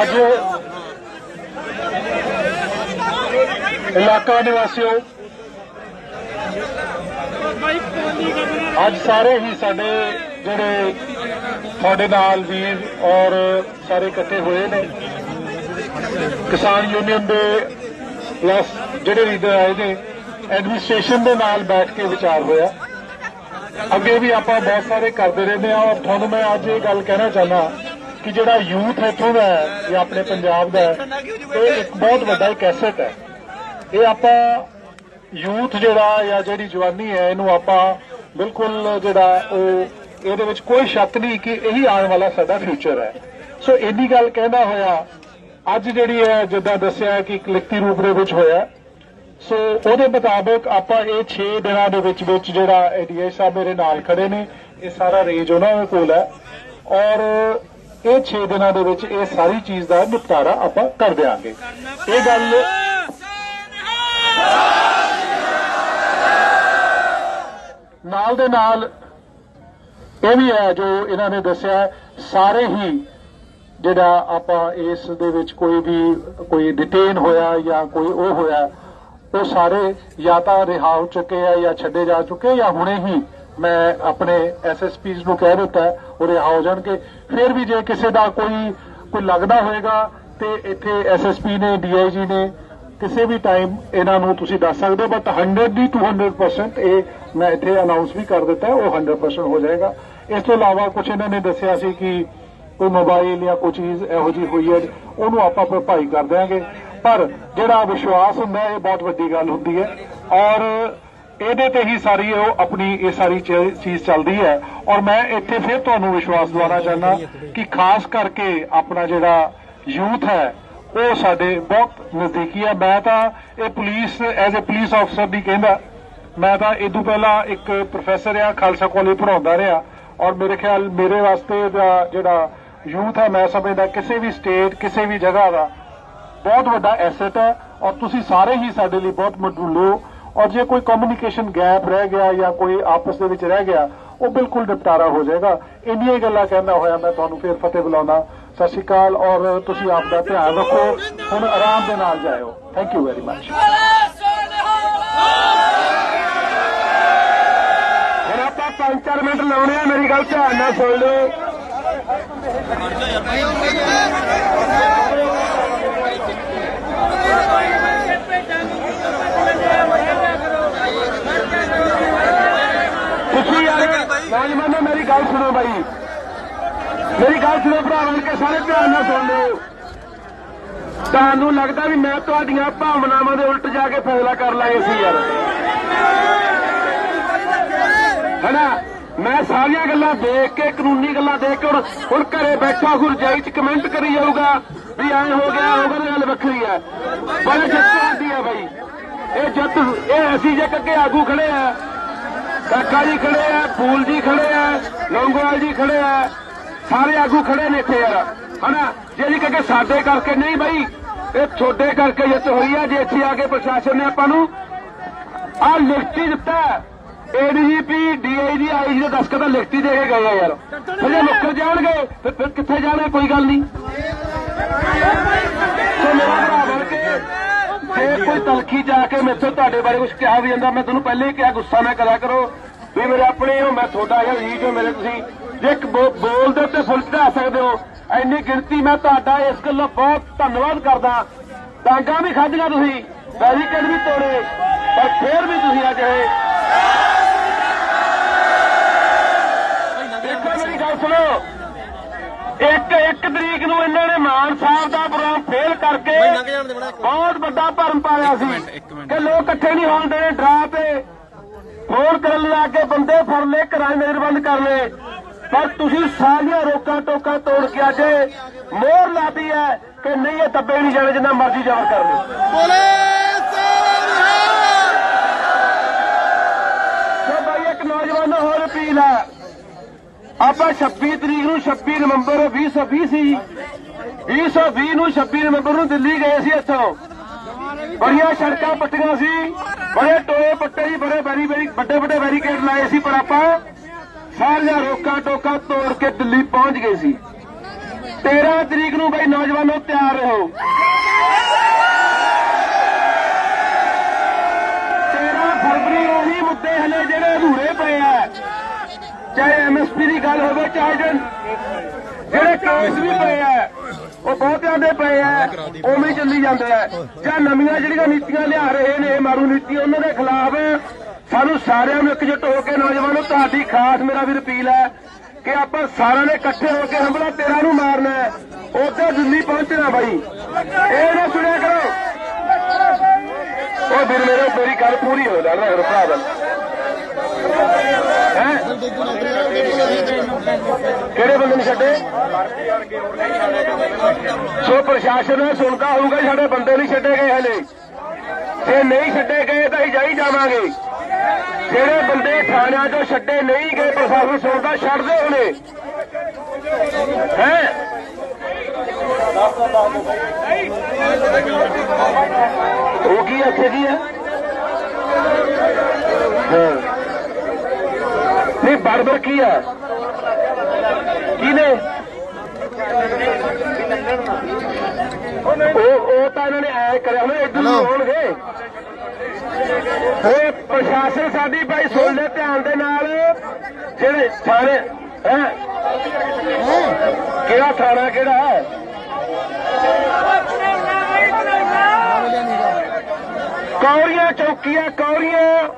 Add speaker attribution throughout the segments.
Speaker 1: ਅੱਜ ਇਲਾਕਾ ਨਿਵਾਸੀਓ, ਅੱਜ ਸਾਰੇ ਹੀ ਸਾਡੇ ਜਿਹੜੇ ਤੁਹਾਡੇ ਨਾਲ ਵੀਰ ਔਰ ਸਾਰੇ ਇਕੱਠੇ ਹੋਏ ਨੇ। ਕਿਸਾਨ ਯੂਨੀਅਨ ਦੇ ਪਲੱਸ ਜਿਹੜੇ ਲੀਡਰ ਆਏ ਨੇ ਐਡਮਿਨਿਸਟ੍ਰੇਸ਼ਨ ਦੇ ਨਾਲ ਬੈਠ ਕੇ ਵਿਚਾਰ ਹੋਇਆ। ਅੱਗੇ ਵੀ ਆਪਾਂ ਬਹੁਤ ਸਾਰੇ ਕਰਦੇ ਰਹਿੰਦੇ ਆ ਔਰ ਤੁਹਾਨੂੰ ਮੈਂ ਅੱਜ ਇਹ ਗੱਲ ਕਹਿਣਾ ਚਾਹੁੰਦਾ ਕਿ ਜਿਹੜਾ ਯੂਥ ਇੱਥੋਂ ਦਾ ਜਾਂ ਆਪਣੇ ਪੰਜਾਬ ਦਾ ਇਹ ਇੱਕ ਬਹੁਤ ਵੱਡਾ ਇੱਕ ਐਸੈਟ ਹੈ। ਇਹ ਆਪਾਂ ਯੂਥ ਜਿਹੜਾ ਜਾਂ ਜਿਹੜੀ ਜਵਾਨੀ ਹੈ, ਇਹਨੂੰ ਆਪਾਂ ਬਿਲਕੁਲ ਜਿਹੜਾ ਉਹ ਇਹਦੇ ਵਿੱਚ ਕੋਈ ਸ਼ੱਕ ਨਹੀਂ ਕਿ ਇਹੀ ਆਉਣ ਵਾਲਾ ਸਾਡਾ ਫਿਊਚਰ ਹੈ। ਸੋ ਇੰਨੀ ਗੱਲ ਕਹਿੰਦਾ ਹੋਇਆ, ਅੱਜ ਜਿਹੜੀ ਹੈ, ਜਿੱਦਾਂ ਦੱਸਿਆ ਕਿ ਇੱਕ ਲਿਖਤੀ ਰੂਪ ਦੇ ਵਿੱਚ ਹੋਇਆ। ਸੋ ਉਹਦੇ ਮੁਤਾਬਕ ਆਪਾਂ ਇਹ 6 ਦਿਨਾਂ ਦੇ ਵਿੱਚ ਵਿੱਚ ਜਿਹੜਾ ਏਡੀਆਈ ਸਾਹਿਬ ਮੇਰੇ ਨਾਲ ਖੜੇ ਨੇ, ਇਹ ਸਾਰਾ ਰੇਂਜ ਉਹਨਾਂ ਦੇ ਕੋਲ ਹੈ। ਔਰ ਇਹ 6 ਦਿਨਾਂ ਦੇ ਵਿੱਚ ਇਹ ਸਾਰੀ ਚੀਜ਼ ਦਾ ਨਿਪਟਾਰਾ ਆਪਾਂ ਕਰ ਦਿਆਂਗੇ। ਇਹ ਗੱਲ ਨਾਲ ਦੇ ਨਾਲ ਇਹ ਵੀ ਹੈ ਜੋ ਇਹਨਾਂ ਨੇ ਦੱਸਿਆ, ਸਾਰੇ ਹੀ ਜਿਹੜਾ ਆਪਾਂ ਇਸ ਦੇ ਵਿੱਚ ਕੋਈ ਵੀ ਕੋਈ ਡਿਟੇਨ ਹੋਇਆ ਜਾਂ ਕੋਈ ਉਹ ਹੋਇਆ, ਉਹ ਸਾਰੇ ਜਾਂ ਤਾਂ ਰਿਹਾ ਹੋ ਚੁੱਕੇ ਆ ਜਾਂ ਛੱਡੇ ਜਾ ਚੁੱਕੇ ਜਾਂ ਹੁਣੇ ਹੀ ਮੈਂ ਆਪਣੇ ਐਸਐਸਪੀਜ਼ ਨੂੰ ਕਹਿ ਦਿੱਤਾ ਉਹ ਰਿਹਾ ਹੋ ਜਾਣਗੇ। ਫਿਰ ਵੀ ਜੇ ਕਿਸੇ ਦਾ ਕੋਈ ਕੋਈ ਲੱਗਦਾ ਹੋਏਗਾ, ਤੇ ਇੱਥੇ ਐਸਐਸਪੀ ਨੇ ਡੀਆਈਜੀ ਨੇ, ਕਿਸੇ ਵੀ ਟਾਈਮ ਇਹਨਾਂ ਨੂੰ ਤੁਸੀਂ ਦੱਸ ਸਕਦੇ ਹੋ ਬਟ 100 ਦੀ 200% ਇਹ ਮੈਂ ਇੱਥੇ ਅਨਾਉਂਸ ਵੀ ਕਰ ਦਿੱਤਾ, ਉਹ 100% ਹੋ ਜਾਏਗਾ। ਇਸ ਤੋਂ ਇਲਾਵਾ ਕੁਝ ਇਹਨਾਂ ਨੇ ਦੱਸਿਆ ਸੀ ਕਿ ਕੋਈ ਮੋਬਾਈਲ ਜਾਂ ਕੋਈ ਚੀਜ਼ ਇਹੋ ਜੀ ਹੋਈ ਹੈ, ਉਹਨੂੰ ਆਪਾਂ ਭਰਪਾਈ ਕਰ ਦਿਆਂਗੇ। ਪਰ ਜਿਹੜਾ ਵਿਸ਼ਵਾਸ ਹੁੰਦਾ, ਇਹ ਬਹੁਤ ਵੱਡੀ ਗੱਲ ਹੁੰਦੀ ਹੈ। ਔਰ ਇਹਦੇ ਤੇ ਹੀ ਸਾਰੀ ਉਹ ਆਪਣੀ ਇਹ ਸਾਰੀ ਚੀਜ਼ ਚੱਲਦੀ ਹੈ। ਔਰ ਮੈਂ ਇੱਥੇ ਫਿਰ ਤੁਹਾਨੂੰ ਵਿਸ਼ਵਾਸ ਦਿਵਾਉਣਾ ਚਾਹੁੰਦਾ ਕਿ ਖਾਸ ਕਰਕੇ ਆਪਣਾ ਜਿਹੜਾ ਯੂਥ ਹੈ, ਉਹ ਸਾਡੇ ਬਹੁਤ ਨਜ਼ਦੀਕੀ ਹੈ। ਮੈਂ ਤਾਂ ਇਹ ਪੁਲਿਸ ਐਜ਼ ਅ ਪੁਲਿਸ ਅਫਸਰ ਵੀ ਕਹਿੰਦਾ। ਮੈਂ ਤਾਂ ਇਦੋਂ ਪਹਿਲਾਂ ਇੱਕ ਪ੍ਰੋਫੈਸਰ ਆ ਖਾਲਸਾ ਕਾਲਜ ਪੜਾਉਂਦਾ ਰਿਹਾ। ਔਰ ਮੇਰੇ ਖਿਆਲ ਮੇਰੇ ਵਾਸਤੇ ਦਾ ਜਿਹੜਾ ਯੂਥ ਹੈ, ਮੈਂ ਸਮਝਦਾ ਕਿਸੇ ਵੀ ਸਟੇਟ ਕਿਸੇ ਵੀ ਜਗ੍ਹਾ ਦਾ ਬਹੁਤ ਵੱਡਾ ਐਸੈਟ ਹੈ। ਔਰ ਤੁਸੀਂ ਸਾਰੇ ਹੀ ਸਾਡੇ ਲਈ ਬਹੁਤ ਮਡੂਲੇ ਔਰ ਜੇ ਕੋਈ ਕਮਿਊਨੀਕੇਸ਼ਨ ਗੈਪ ਰਹਿ ਗਿਆ ਜਾਂ ਕੋਈ ਆਪਸ ਦੇ ਵਿੱਚ ਰਹਿ ਗਿਆ, ਉਹ ਬਿਲਕੁਲ ਨਿਪਟਾਰਾ ਹੋ ਜਾਏਗਾ। ਇੰਨੀਆਂ ਗੱਲਾਂ ਕਹਿੰਦਾ ਹੋਇਆ ਮੈਂ ਤੁਹਾਨੂੰ ਫੇਰ ਫਤਿਹ ਬੁਲਾਉਣਾ ਸਤਿ ਸ਼੍ਰੀ ਅਕਾਲ ਔਰ ਤੁਸੀਂ ਆਪ ਦਾ ਧਿਆਨ ਰੱਖੋ। ਹੁਣ ਆਰਾਮ ਦੇ ਨਾਲ ਜਾਇਓ। ਥੈਂਕ ਯੂ ਵੈਰੀ ਮੱਚ
Speaker 2: ਹੁਣ ਆਪਾਂ 5-4 ਮਿੰਟ ਲਾਉਣੇ ਆ, ਮੇਰੀ ਗੱਲ ਧਿਆਨ ਨਾਲ ਸੁਣ ਲਿਓ ਤੁਸੀਂ ਯਾਰ ਨੌਜਵਾਨੋ ਮੇਰੀ ਗੱਲ ਸੁਣੋ ਬਾਈ। ਮੇਰੀ ਗੱਲ ਸੁਣੋ ਭਰਾ ਬਣ ਕੇ ਸਾਰੇ ਧਿਆਨ ਨਾਲ ਸੁਣ ਲਓ। ਤੁਹਾਨੂੰ ਲੱਗਦਾ ਵੀ ਮੈਂ ਤੁਹਾਡੀਆਂ ਭਾਵਨਾਵਾਂ ਦੇ ਉਲਟ ਜਾ ਕੇ ਫੈਸਲਾ ਕਰ ਲਾਂਗੇ ਸੀ ਯਾਰ। ਹਨਾ? ਮੈਂ ਸਾਰੀਆਂ ਗੱਲਾਂ ਦੇਖ ਕੇ, ਕਾਨੂੰਨੀ ਗੱਲਾਂ ਦੇਖ ਕੇ, ਹੁਣ ਘਰੇ ਬੈਠਾ ਗੁਰਜਾਈ ਚ ਕਮੈਂਟ ਕਰੀ ਜਾਊਗਾ ਵੀ ਐ ਹੋ ਗਿਆ ਹੋ ਗਿਆ ਗੱਲ ਵੱਖਰੀ ਹੈ ਬੜੀ ਜਿੱਤ ਆਉਂਦੀ ਹੈ ਬਾਈ। ਇਹ ਜਿੱਤ ਇਹ ਅਸੀਂ ਜੇ ਅੱਗੇ ਆਗੂ ਖੜੇ ਆ ਕਾਕਾ ਜੀ ਖੜੇ ਆ ਫੂਲ ਜੀ ਖੜੇ ਆ, ਲੌਂਗੋਵਾਲ ਜੀ ਖੜੇ ਆ, ਸਾਰੇ ਆਗੂ ਖੜੇ ਨੇ ਇੱਥੇ ਯਾਰ। ਹਨਾ? ਜਿਹੜੀ ਕਿ ਸਾਡੇ ਕਰਕੇ ਨਹੀਂ ਬਾਈ, ਇਹ ਛੋਡੇ ਕਰਕੇ ਜਿੱਤ ਹੋਈ ਆ, ਜੇ ਇੱਥੇ ਆ ਕੇ ਪ੍ਰਸ਼ਾਸਨ ਨੇ ਆਪਾਂ ਨੂੰ ਆ ਲਿਖਤੀ ਦਿੱਤਾ ਏਡੀਜੀਪੀ ਡੀਆਈਜੀ ਆਈਜੀ ਦੇ ਦਸਤਖਤ ਦਾ ਲਿਖਤੀ ਦੇ ਕੇ ਗਏ ਆ ਯਾਰ। ਫਿਰ ਜੇ ਮੁੱਕਰ ਜਾਣਗੇ, ਫਿਰ ਫਿਰ ਕਿੱਥੇ ਜਾਣਾ, ਕੋਈ ਗੱਲ ਨਹੀਂ। ਸੋ ਮੇਰਾ ਜੇ। ਕੋਈ ਤਲਖੀ ਜਾ ਕੇ ਮੈਥੋਂ ਤੁਹਾਡੇ ਬਾਰੇ ਕੁਝ ਕਿਹਾ ਵੀ ਜਾਂਦਾ ਮੈਂ ਤੁਹਾਨੂੰ ਪਹਿਲੇ ਹੀ ਕਿਹਾ ਗੁੱਸਾ ਨਾ ਕਰਿਆ ਕਰੋ। ਵੀ ਮੇਰੇ ਆਪਣੇ ਹੋ ਮੈਂ ਤੁਹਾਡਾ ਜਾਂ ਜੀ ਜੋ ਮੇਰੇ ਤੁਸੀਂ ਜੇ ਇੱਕ ਬੋ- ਬੋਲਦੇ ਤੇ ਫੁੱਲ ਚੜਾ ਸਕਦੇ ਹੋ ਇੰਨੀ ਗਿਣਤੀ ਮੈਂ ਤੁਹਾਡਾ ਇਸ ਗੱਲੋਂ ਬਹੁਤ ਧੰਨਵਾਦ ਕਰਦਾ। ਡਾਂਗਾ ਵੀ ਖਾਧੀਆਂ ਤੁਸੀਂ ਬੈਰੀਕੇਡ ਵੀ ਤੋੜੇ ਪਰ ਫੇਰ ਵੀ ਤੁਸੀਂ ਅੱਜ ਇਹ ਦੇਖੋ ਮੇਰੀ ਗੱਲ ਸੁਣੋ ਇੱਕ ਇੱਕ ਤਰੀਕ ਨੂੰ ਇਹਨਾਂ ਨੇ ਮਾਨ ਸਾਹਿਬ ਦਾ ਪ੍ਰੋਗਰਾਮ ਫੇਲ ਕਰਕੇ ਬਹੁਤ ਵੱਡਾ ਭਰਮ ਪਾਇਆ ਸੀ ਕਿ ਲੋਕ ਇਕੱਠੇ ਨਹੀਂ ਹੋਣ ਦੇਣੇ ਡਰਾ ਤੇ ਫੋਨ ਕਰਨ ਲੱਗ ਕੇ ਬੰਦੇ ਫੜ ਲਏ ਘਰਾਂ 'ਚ ਨਜ਼ਰਬੰਦ ਕਰ ਲਏ। ਪਰ ਤੁਸੀਂ ਸਾਰੀਆਂ ਰੋਕਾਂ ਟੋਕਾਂ ਤੋੜ ਕੇ ਅੱਜ ਮੋਹਰ ਲਾਦੀ ਹੈ ਕਿ ਨਹੀਂ ਇਹ ਦੱਬੇ ਨਹੀਂ ਜਾਣੇ ਜਿੰਨਾ ਮਰਜ਼ੀ ਜ਼ਬਰ ਕਰ ਲਓ। ਸੋ ਭਾਈ ਇੱਕ ਨੌਜਵਾਨ ਨੂੰ ਹੋਰ ਅਪੀਲ ਹੈ। ਆਪਾਂ 26 ਤਰੀਕ ਨੂੰ 26 ਨਵੰਬਰ 2020 ਸੀ 2020 ਨੂੰ 26 ਨਵੰਬਰ ਨੂੰ ਦਿੱਲੀ ਗਏ ਸੀ ਇੱਥੋਂ। ਬੜੀਆਂ ਸੜਕਾਂ ਪੱਟੀਆਂ ਸੀ। ਬੜੇ ਟੋਏ ਪੱਟੇ ਸੀ ਬੜੇ ਬੈਰੀ ਬੈਰੀ ਵੱਡੇ ਵੱਡੇ ਬੈਰੀਕੇਡ ਲਾਏ ਸੀ ਪਰ ਆਪਾਂ ਸਾਰੀਆਂ ਰੋਕਾਂ ਟੋਕਾਂ ਤੋੜ ਕੇ ਦਿੱਲੀ ਪਹੁੰਚ ਗਏ ਸੀ। 13 ਤਰੀਕ ਨੂੰ ਬਈ ਨੌਜਵਾਨੋ ਤਿਆਰ ਰਹੋ। 13 ਫਰਵਰੀ ਨੂੰ ਹੀ ਮੁੱਦੇ ਹਲੇ ਜਿਹੜੇ ਅਧੂਰੇ ਪਏ ਆ। ਚਾਹੇ ਐਮਐਸਪੀ ਦੀ ਗੱਲ ਹੋਵੇ, ਚਾਹੇ ਜਨ- ਜਿਹੜੇ ਕੇਸ ਵੀ ਪਏ ਆ। ਉਹ ਬਹੁਤਿਆਂ ਦੇ ਪਏ ਆ। ਉਵੇਂ ਚੱਲੀ ਜਾਂਦੇ ਆ ਜਾਂ ਨਵੀਆਂ ਜਿਹੜੀਆਂ ਨੀਤੀਆਂ ਲਿਆ ਰਹੇ ਨੇ ਮਾਰੂ ਨੀਤੀ, ਉਹਨਾਂ ਦੇ ਖਿਲਾਫ ਸਾਨੂੰ ਸਾਰਿਆਂ ਨੂੰ ਇਕਜੁੱਟ ਹੋ ਕੇ ਨੌਜਵਾਨੋ, ਤੁਹਾਡੀ ਖਾਸ ਮੇਰਾ ਵੀ ਅਪੀਲ ਹੈ ਕਿ ਆਪਾਂ ਸਾਰਿਆਂ ਨੇ ਇਕੱਠੇ ਹੋ ਕੇ ਹਮਲਾ ਤੇਰਾ ਨੂੰ ਮਾਰਨਾ ਹੈ। ਉੱਥੇ ਦਿੱਲੀ ਪਹੁੰਚਣਾ ਬਾਈ। ਇਹ ਨਾ ਸੁਣਿਆ ਕਰੋ। ਉਹ ਵੀਰ ਮੇਰੇ ਮੇਰੀ ਗੱਲ ਪੂਰੀ ਹੋ ਜਾਣਾ ਹੋਰ ਭਰਾ ਬਣ ਕਿਹੜੇ ਬੰਦੇ ਨੇ ਛੱਡੇ? ਸੋ ਪ੍ਰਸ਼ਾਸਨ ਸੁਣਦਾ ਹੋਊਗਾ ਸਾਡੇ ਬੰਦੇ ਨਹੀਂ ਛੱਡੇ ਗਏ ਹਲੇ। ਜੇ ਨਹੀਂ ਛੱਡੇ ਗਏ ਤਾਂ ਅਸੀਂ ਜਾਈ ਜਾਵਾਂਗੇ। ਜਿਹੜੇ ਬੰਦੇ ਥਾਣਿਆਂ 'ਚੋਂ ਛੱਡੇ ਨਹੀਂ ਗਏ, ਪ੍ਰਸ਼ਾਸਨ ਸੁਣਦਾ, ਛੱਡਦੇ ਹੁਣੇ। ਹੈ? ਉਹ ਕੀ ਇੱਥੇ ਕੀ ਹੈ ਹਾਂ। ਨਹੀਂ, ਬਰਬਰ ਕੀ ਆ? ਕੀ ਨੇ? ਉਹ ਉਹ ਤਾਂ ਇਹਨਾਂ ਨੇ ਐ ਕਰਿਆ ਹੁਣ ਇਦੋਂ
Speaker 3: Hello.
Speaker 2: ਹੋਣਗੇ ਇਹ ਪ੍ਰਸ਼ਾਸਨ ਸਾਡੀ ਭਾਈ ਸੁਣ ਲੈ ਧਿਆਨ ਦੇ ਨਾਲ। ਜਿਹੜੇ ਥਾਣੇ ਹੈ? ਕਿਹੜਾ ਥਾਣਾ ਕਿਹੜਾ? ਹੈ ਕੌਰੀਆਂ ਚੌਕੀਆਂ ਕੌਰੀਆਂ।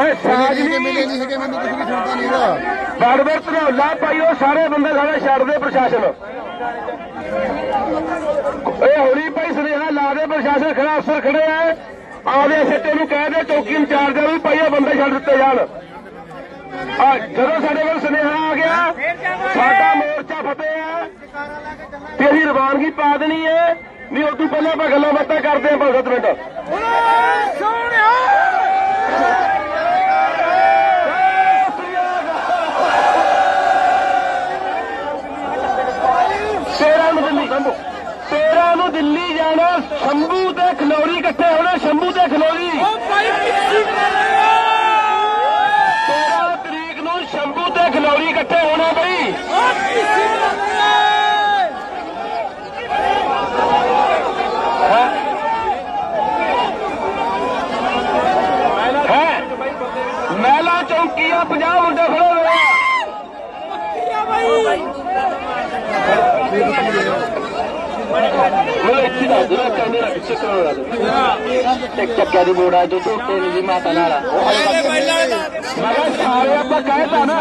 Speaker 2: ਓਏ ਸਾਜਨੀ
Speaker 3: ਮਿਲੇ ਨਹੀਂ। ਹੈਗੇ ਮੈਨੂੰ ਕੁਝ ਵੀ ਸੁਣਦਾ ਨਹੀਂਗਾ
Speaker 2: ਬੜਬੜ ਧਨੌਲਾ ਭਾਈ ਉਹ ਸਾਰੇ ਬੰਦੇ ਸਾਰੇ ਛੱਡਦੇ ਪ੍ਰਸ਼ਾਸਨ। ਇਹ ਹੋਰੀ ਭਾਈ ਸੁਨੇਹਾ ਲਾ ਦੇ, ਪ੍ਰਸ਼ਾਸਨ ਖੜਾ, ਅਫਸਰ ਖੜੇ ਆ। ਆਦੇ ਸਿੱਟੇ ਨੂੰ ਕਹਿ ਦੇ, ਚੌਕੀ ਇੰਚਾਰਜ ਵੀ ਭਾਈ ਬੰਦੇ ਛੱਡ ਦਿੱਤੇ ਜਾਣ। ਆ, ਜਦੋਂ ਸਾਡੇ ਕੋਲ ਸੁਨੇਹਾ ਆ ਗਿਆ, ਸਾਡਾ ਮੋਰਚਾ ਫਤਿਹ ਆ। ਤੇ ਅਸੀਂ ਰਵਾਨਗੀ ਪਾ ਦੇਣੀ ਹੈ। ਨਹੀਂ ਉਸ ਤੋਂ ਪਹਿਲਾਂ ਆਪਾਂ ਗੱਲਾਂ ਬਾਤਾਂ ਕਰਦੇ ਆਂ 5-7 ਮਿੰਟ। ਸੋਹਣਿਆ 13 ਨੂੰ ਦਿੱਲੀ ਜਾਣਾ ਸ਼ੰਭੂ ਤੇ ਖਨੌਰੀ ਇਕੱਠੇ ਹੋਣਾ ਸ਼ੰਭੂ ਤੇ ਖਨੌਰੀ। 13 ਤਰੀਕ ਨੂੰ ਸ਼ੰਭੂ ਤੇ ਖਨੌਰੀ ਇਕੱਠੇ ਹੋਣਾ ਬਈ। ਚੱਕਿਆ ਦੀ ਮੋੜਾ ਜੋ ਝੋਟੇ ਦੀ ਮਾਤਾ ਨਾਲ ਮੈਂ ਸਾਰੇ ਆਪਾਂ ਕਹਿਤਾ ਨਾ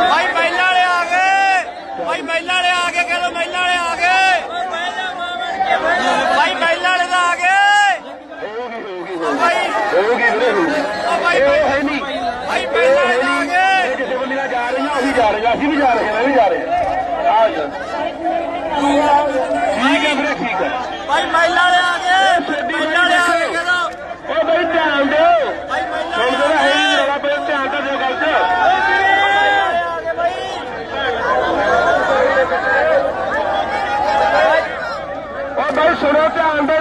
Speaker 4: ਭਾਈ ਮਹਿਲਾ ਵਾਲੇ ਆ ਗਏ ਭਾਈ ਮਹਿਲਾ ਵਾਲੇ ਆ ਗਏ ਕਹਿੰਦੇ ਮਹਿਲਾ ਵਾਲੇ ਆ ਗਏ ਭਾਈ ਮਹਿਲਾ ਵਾਲੇ ਤਾਂ ਆ ਗਏ ਭਾਈ
Speaker 2: ਹੋਊਗੀ ਵੀਰੇ ਹੋਊਗੀ
Speaker 4: ਭਾਈ ਮਹਿਲਾ ਵਾਲੇ ਤਾਂ ਆ ਗਏ
Speaker 2: ਇਹ ਕਿਸੇ ਬੰਦੇ ਨਾਲ ਜਾ ਰਹੇ ਅਸੀਂ ਵੀ ਜਾ ਰਹੇ ਮੈਂ ਵੀ ਜਾ ਰਹੇ। ਆ ਜਾ। ਠੀਕ ਹੈ ਵੀਰੇ ਠੀਕ ਹੈ
Speaker 4: ਭਾਈ ਮਹਿਲਾ ਵਾਲੇ ਆ ਗਏ ਮਹਿਲਾ ਵਾਲੇ ਆ ਗਏ ਕਹਿੰਦਾ
Speaker 2: ਉਹ ਬਈ ਧਿਆਨ ਦਿਓ।
Speaker 4: ਭਾਈ ਮਹਿਲਾ ਵਾਲੇ
Speaker 2: ਹੈ ਨਹੀਂ ਰੌਲਾ ਪਿਆ ਧਿਆਨ ਤਾਂ ਦਿਓ ਗੱਲ
Speaker 4: ਆ ਗਏ ਭਾਈ।
Speaker 2: ਉਹ ਬਈ ਸੁਣੋ ਧਿਆਨ ਦੇ